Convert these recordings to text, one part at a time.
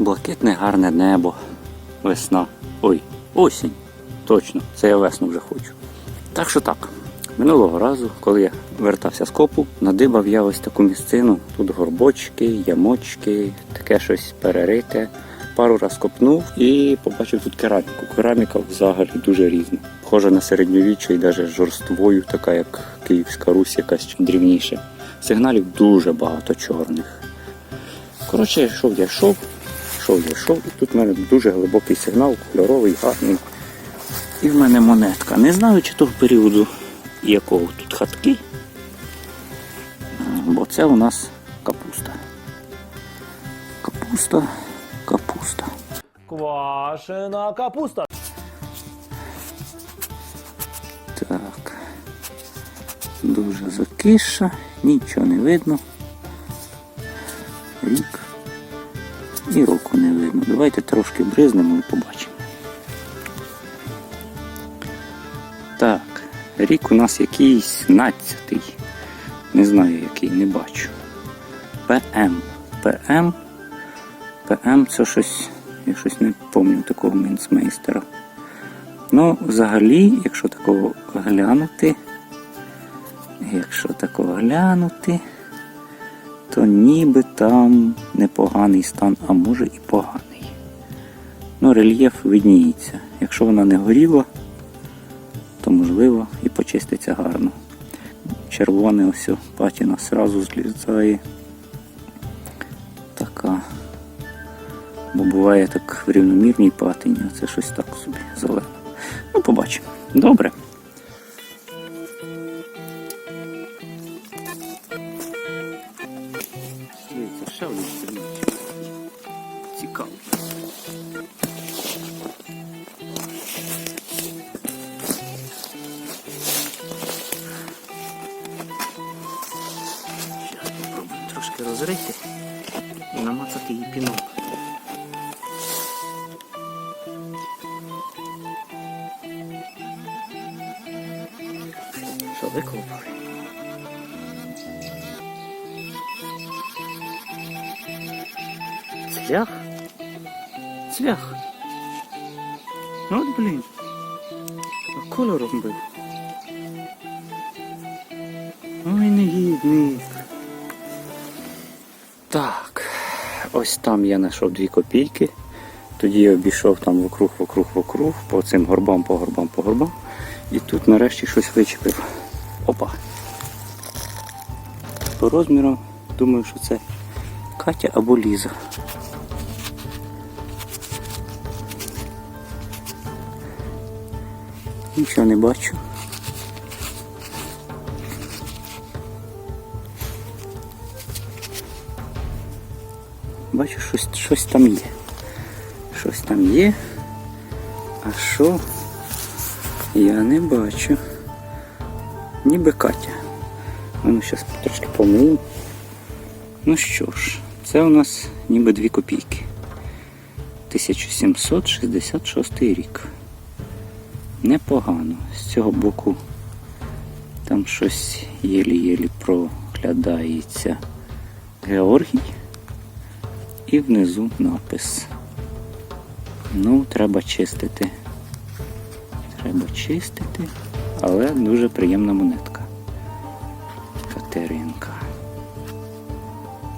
Блакитне гарне небо. Весна. Ой, осінь. Точно, це я весну вже хочу. Так що так. Минулого разу, коли я вертався з копу, надибав я ось таку місцину. Тут горбочки, ямочки, таке щось перерите. Пару раз копнув і побачив тут кераміку. Кераміка взагалі дуже різна. Схожа на середньовіччя і навіть жорствою, така як Київська Русь, якась дрівніша. Сигналів дуже багато чорних. Коротше, йшов я йшов, йшов я йшов, і тут в мене дуже глибокий сигнал, кольоровий, гарний. І в мене монетка. Не знаю, чи того періоду якого тут хатки, бо це у нас капуста. Капуста, капуста. Квашена капуста. Так. Дуже закиша, нічого не видно. Рік. І року не видно. Давайте трошки бризнемо і побачимо. Так, рік у нас якийсь 17. Не знаю який, не бачу. ПМ. ПМ. ПМ це щось. Я щось не пам'ятаю такого мінцмейстера. Ну, взагалі, якщо такого глянути, якщо такого глянути, то ніби там непоганий стан, а може і поганий. Ну, рельєф видніється. Якщо вона не горіла, то можливо і почиститься гарно. Червоне ось патіна сразу злізає. Така. Бо буває так в рівномірній патині, а це щось так собі зелене. Ну, побачимо. Добре. Розрити і намацати її піном. Що, викопали? Цвях? Цвях. Ну от, блін. Кольором був. Ой, негідник. Так. Ось там я знайшов дві копійки. Тоді я обійшов там вокруг, вокруг, вокруг, по цим горбам, по горбам, по горбам. І тут нарешті щось вичепив. Опа. По розміру думаю, що це Катя або Ліза. Нічого не бачу. Бачу, щось, щось там є. Щось там є. А що? Я не бачу. Ніби Катя. Ну, зараз трошки помиємо. Ну що ж, це у нас ніби 2 копійки. 1766 рік. Непогано. З цього боку там щось єлі-єлі проглядається Георгій. І внизу напис. Ну, треба чистити. Треба чистити, але дуже приємна монетка. Катеринка.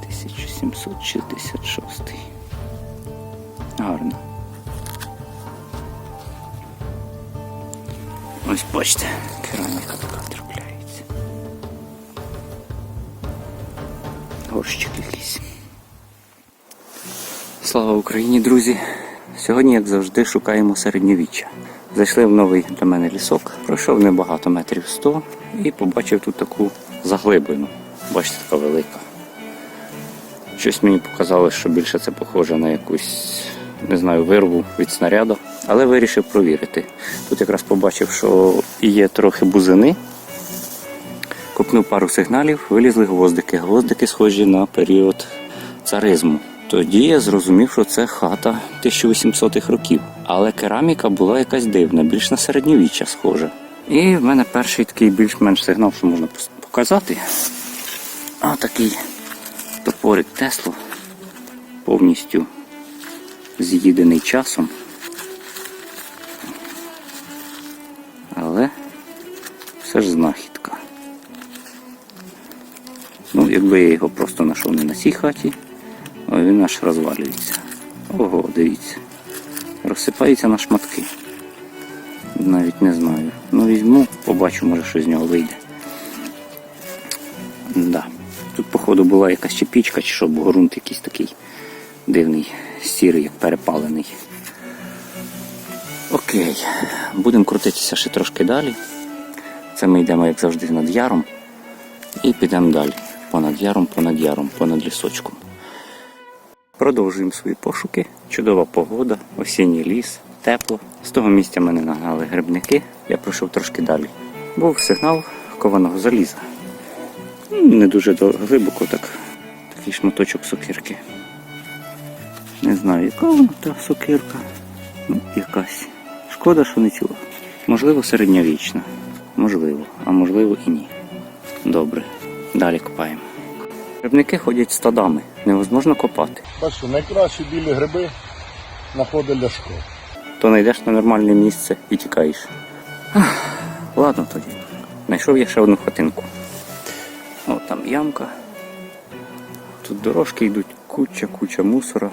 1766. Гарно. Ось бачите, кераміка така трапляється. Горщик якийсь. Слава Україні, друзі! Сьогодні, як завжди, шукаємо середньовіччя. Зайшли в новий для мене лісок, пройшов небагато метрів 100 і побачив тут таку заглибину. Бачите, така велика. Щось мені показалось, що більше це похоже на якусь, не знаю, вирву від снаряду, але вирішив провірити. Тут якраз побачив, що є трохи бузини. Купнув пару сигналів, вилізли гвоздики. Гвоздики схожі на період царизму. Тоді я зрозумів, що це хата 1800-х років. Але кераміка була якась дивна, більш на середньовіччя схожа. І в мене перший такий більш-менш сигнал, що можна показати. А такий топорик Тесло повністю з'їдений часом. Але все ж знахідка. Ну, якби я його просто знайшов не на цій хаті, а він аж розвалюється. Ого, дивіться. Розсипається на шматки. Навіть не знаю. Ну візьму, побачу, може що з нього вийде. Да. Тут, походу, була якась чепічка, чи що, бо ґрунт якийсь такий дивний, сірий, як перепалений. Окей, будемо крутитися ще трошки далі. Це ми йдемо, як завжди, над яром. І підемо далі. Понад яром, понад яром, понад лісочком. Продовжуємо свої пошуки. Чудова погода, осінній ліс, тепло. З того місця мене нагнали грибники. Я пройшов трошки далі. Був сигнал кованого заліза. Не дуже глибоко так. Такий шматочок сокирки. Не знаю, яка вона та сокирка. Ну, якась. Шкода, що не ціла. Можливо, середньовічна. Можливо, а можливо і ні. Добре. Далі копаємо. Грибники ходять стадами, невозможно копати. Бачу, найкращі білі гриби знаходить Ляшко. То знайдеш на нормальне місце і тікаєш. Ах, ладно тоді. Знайшов я ще одну хатинку. О, там ямка. Тут дорожки йдуть, куча, куча мусора.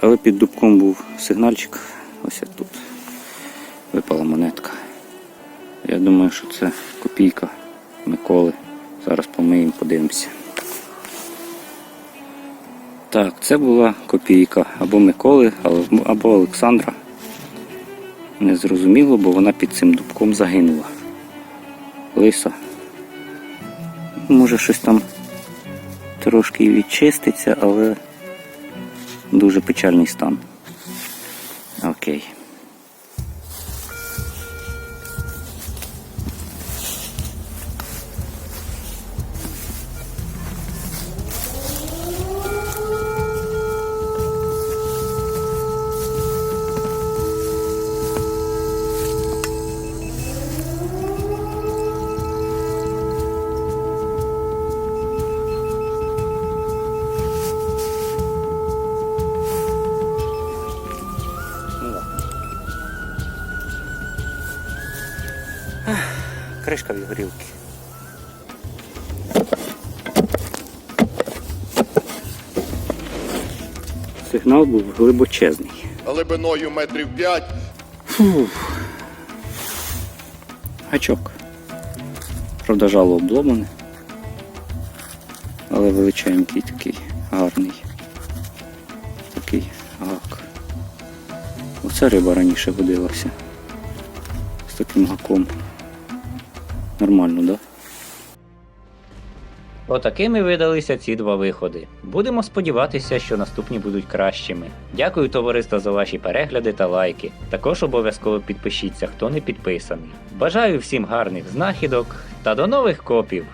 Але під дубком був сигнальчик. Ось тут. Випала монетка. Я думаю, що це копійка Миколи. Зараз помиємо, подивимося. Так, це була копійка або Миколи, або Олександра. Незрозуміло, бо вона під цим дубком загинула. Лиса. Може щось там трошки відчиститься, але дуже печальний стан. Окей. Кришка від горілки. Сигнал був глибочезний. Глибиною метрів 5. Гачок. Правда, жало обломане. Але величенький такий, гарний. Такий гак. Оце риба раніше водилася. З таким гаком. Нормально, так? Да? Отакими видалися ці два виходи. Будемо сподіватися, що наступні будуть кращими. Дякую, товариство, за ваші перегляди та лайки. Також обов'язково підпишіться, хто не підписаний. Бажаю всім гарних знахідок та до нових копів!